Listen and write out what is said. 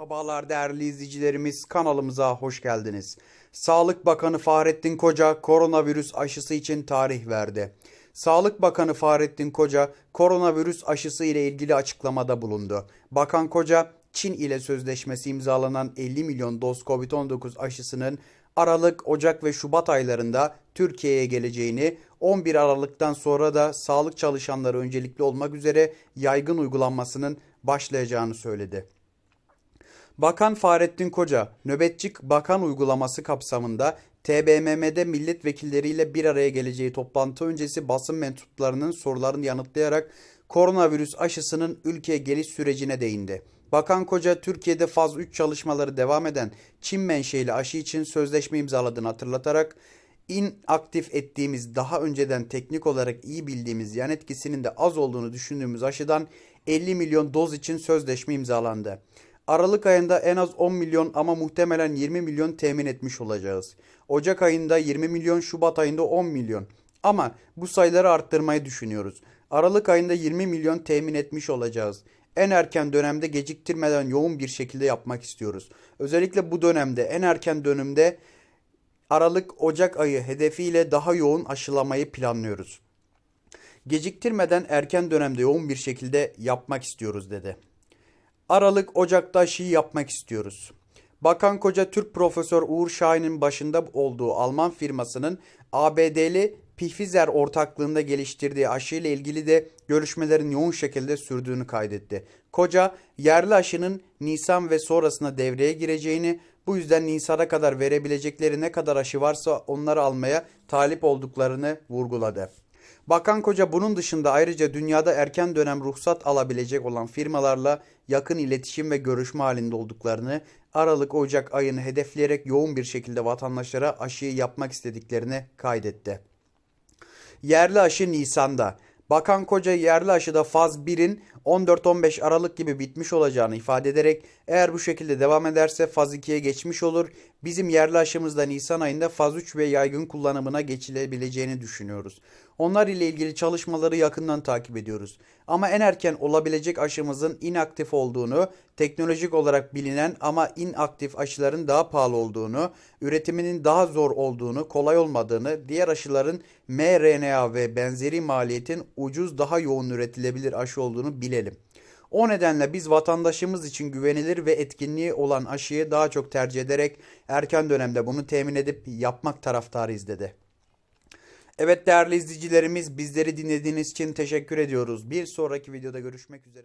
Merhabalar değerli izleyicilerimiz kanalımıza hoş geldiniz. Sağlık Bakanı Fahrettin Koca koronavirüs aşısı için tarih verdi. Sağlık Bakanı Fahrettin Koca koronavirüs aşısı ile ilgili açıklamada bulundu. Bakan Koca Çin ile sözleşmesi imzalanan 50 milyon doz Covid-19 aşısının Aralık, Ocak ve Şubat aylarında Türkiye'ye geleceğini, 11 Aralık'tan sonra da sağlık çalışanları öncelikli olmak üzere yaygın uygulanmasının başlayacağını söyledi. Bakan Fahrettin Koca, nöbetçik bakan uygulaması kapsamında TBMM'de milletvekilleriyle bir araya geleceği toplantı öncesi basın mensuplarının sorularını yanıtlayarak koronavirüs aşısının ülkeye geliş sürecine değindi. Bakan Koca, Türkiye'de faz 3 çalışmaları devam eden Çin menşeli aşı için sözleşme imzaladığını hatırlatarak inaktif ettiğimiz daha önceden teknik olarak iyi bildiğimiz yan etkisinin de az olduğunu düşündüğümüz aşıdan 50 milyon doz için sözleşme imzalandı. Aralık ayında en az 10 milyon ama muhtemelen 20 milyon temin etmiş olacağız. Ocak ayında 20 milyon, Şubat ayında 10 milyon. Ama bu sayıları arttırmayı düşünüyoruz. Aralık ayında 20 milyon temin etmiş olacağız. En erken dönemde geciktirmeden yoğun bir şekilde yapmak istiyoruz. Özellikle bu dönemde en erken dönemde Aralık Ocak ayı hedefiyle daha yoğun aşılamayı planlıyoruz. Geciktirmeden erken dönemde yoğun bir şekilde yapmak istiyoruz dedi. Aralık Ocak'ta aşıyı yapmak istiyoruz. Bakan Koca Türk Profesör Uğur Şahin'in başında olduğu Alman firmasının ABD'li Pfizer ortaklığında geliştirdiği aşı ile ilgili de görüşmelerin yoğun şekilde sürdüğünü kaydetti. Koca yerli aşının Nisan ve sonrasında devreye gireceğini, bu yüzden Nisan'a kadar verebilecekleri ne kadar aşı varsa onları almaya talip olduklarını vurguladı. Bakan Koca bunun dışında ayrıca dünyada erken dönem ruhsat alabilecek olan firmalarla yakın iletişim ve görüşme halinde olduklarını, Aralık Ocak ayını hedefleyerek yoğun bir şekilde vatandaşlara aşıyı yapmak istediklerini kaydetti. Yerli aşı Nisan'da. Bakan Koca yerli aşıda faz 1'in 14-15 Aralık gibi bitmiş olacağını ifade ederek eğer bu şekilde devam ederse faz 2'ye geçmiş olur. Bizim yerli aşımız da Nisan ayında faz 3 ve yaygın kullanımına geçilebileceğini düşünüyoruz. Onlar ile ilgili çalışmaları yakından takip ediyoruz. Ama en erken olabilecek aşımızın inaktif olduğunu, teknolojik olarak bilinen ama inaktif aşıların daha pahalı olduğunu, üretiminin daha zor olduğunu, kolay olmadığını, diğer aşıların mRNA ve benzeri maliyetin ucuz daha yoğun üretilebilir aşı olduğunu bilelim. O nedenle biz vatandaşımız için güvenilir ve etkinliği olan aşıyı daha çok tercih ederek erken dönemde bunu temin edip yapmak taraftarıyız dedi. Evet değerli izleyicilerimiz bizleri dinlediğiniz için teşekkür ediyoruz. Bir sonraki videoda görüşmek üzere.